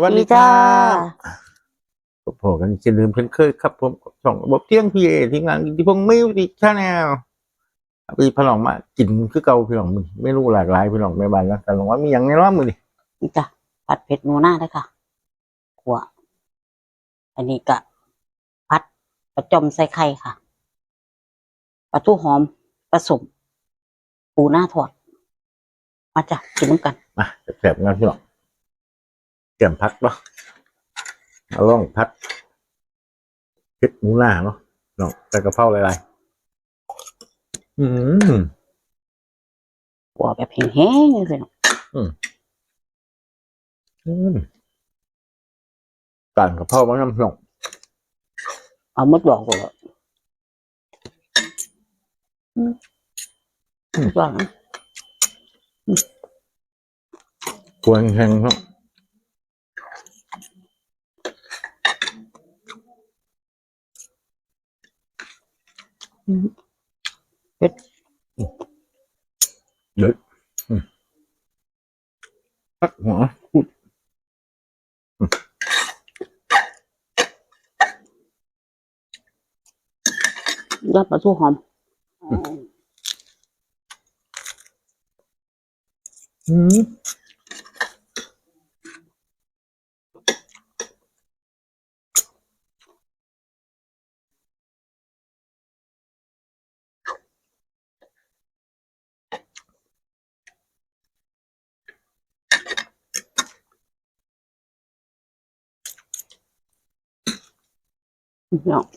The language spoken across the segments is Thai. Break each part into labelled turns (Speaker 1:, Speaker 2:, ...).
Speaker 1: สวัสดีจ้าผมกันจะลืมเช่นเคยครับผมช่องระบบเที่ยงพีเอที่งานที่พงมิวสิกชาแนลพี่พลองมากินคือเก่าพี่น้องมึงไม่รู้หลากหลายพี่น้องไม่บานนะแต่ลองว่ามีอย่างในร้อนมือดิ
Speaker 2: นี่จ้ะผัดเผ็ดหนูหน้าได้ค่ะขัวอันนี้กะพัดปลาจอมใส่ไข่ค่ะปลาทูหอมผสมปูหน้าทอด มาจ้ะกินน้ำกัน
Speaker 1: มาแสบๆงานพี่น้อง แก้มพักเนาะเอาล่องพัดเผ็ดหมูหน้าเนาะเนาะแต่กระเพราหลายๆอืม
Speaker 2: ขัวแบบแห้งๆเลยเนาะ
Speaker 1: อืมการกระเพรามันน้ำพี่น้อง
Speaker 2: เอามดดอกเลยอืมมดดอกนะ
Speaker 1: ควรแห้งๆเนาะ เด็ดอืมพักหัวพูด
Speaker 2: ยอดปลาทูหอม
Speaker 1: อืม
Speaker 2: No.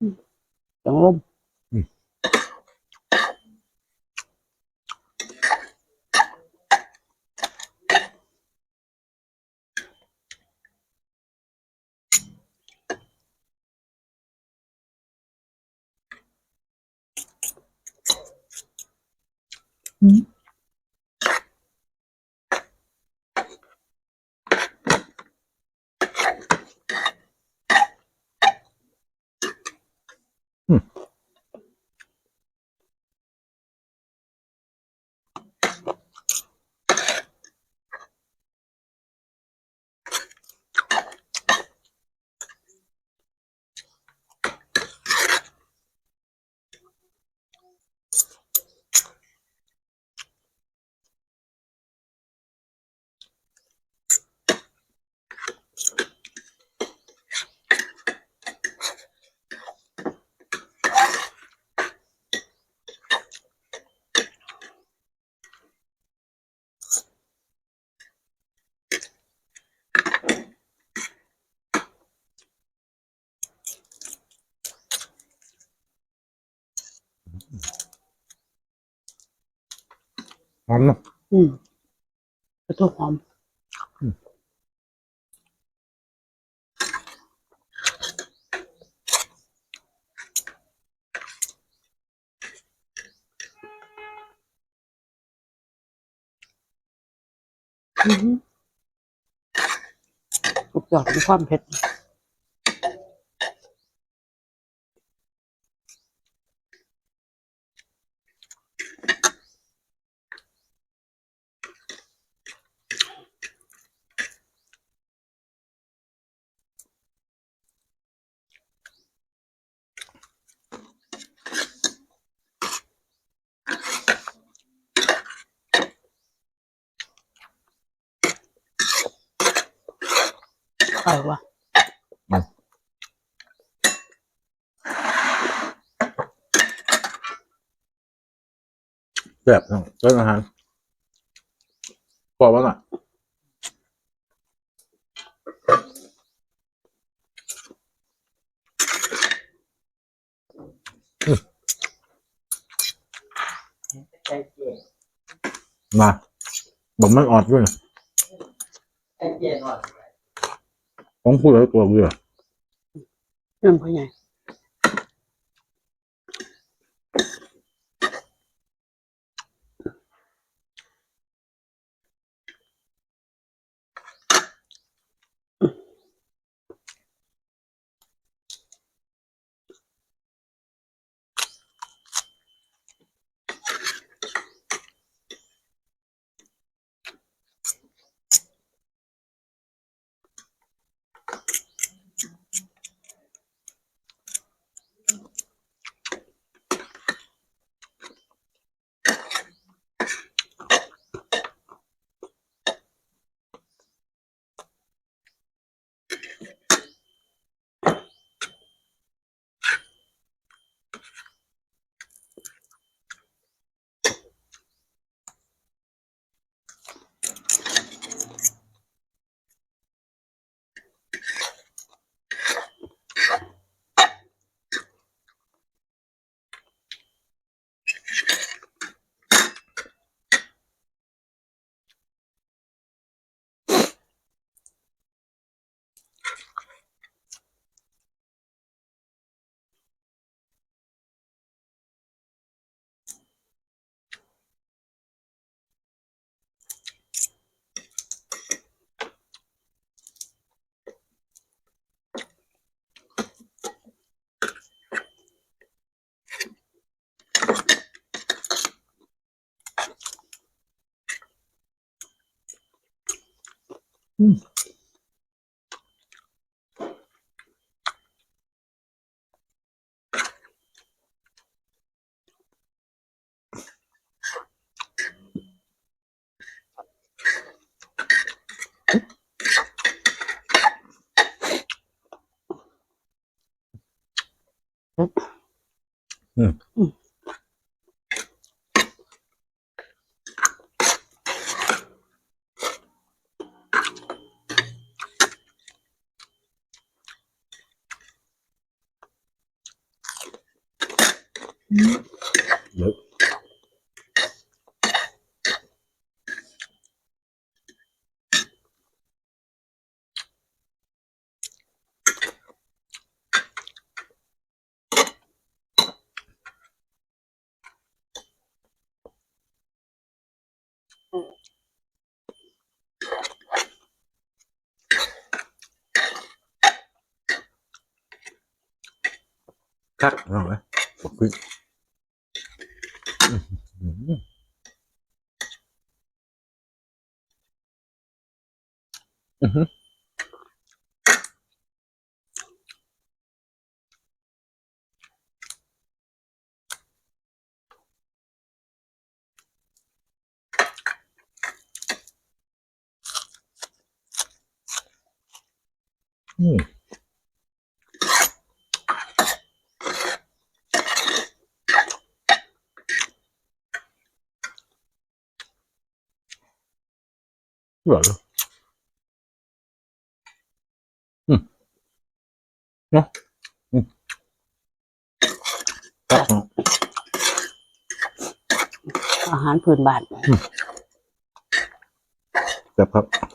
Speaker 2: Hmm. Don't Mm-hmm. อมเนาะอืมปลาทูหอมอืมสุดยอดมีความเผ็ด อร่อยว่ะ
Speaker 1: แซ่บเนาะเรื่องอาหารกรอบแล้วน่ะอืมาบอกมันออดด้วยนะ ต้องพูดอะไรตัวเบื่อ
Speaker 2: เรื่องพ่อใหญ่
Speaker 1: Mm. Mm. Mm. nước cắt rồi một cái Mm-hmm. Mm. บอกคุยอื้อหืออื้อหืออืมอร่อยเลยอืมเนาะอืมครับ
Speaker 2: อาหารพื้นบ้าน
Speaker 1: ครับครับ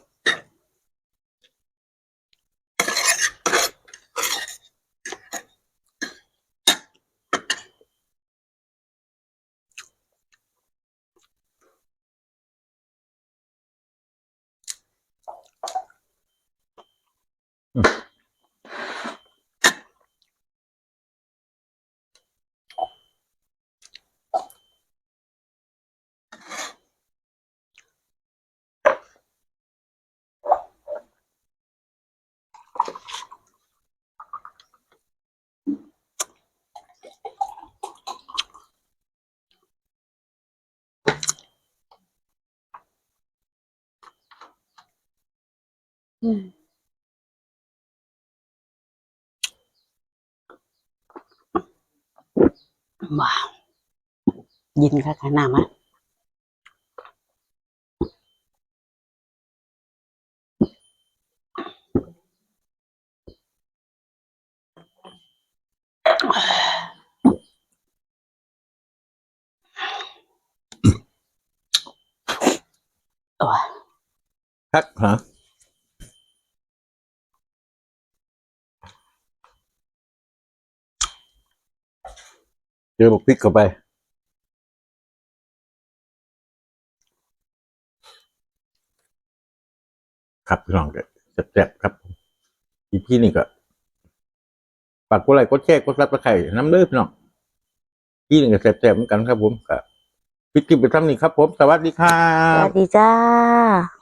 Speaker 2: Mm. mà nhìn ra cả
Speaker 1: nam á Khách hả? เจอบอกพริกเข้าไป ครับพี่น้องเด้อแซ่บๆครับอีพี่นี่ก็ฝากกดไลค์กดแชร์กดซับสไครต์น้ำเด้อพี่น้องพี่นี่ก็แซ่บๆเหมือนกันครับผมกับพิดกินไปทำนี่ครับผม สวัสดีครั
Speaker 2: สวัสดีจ้า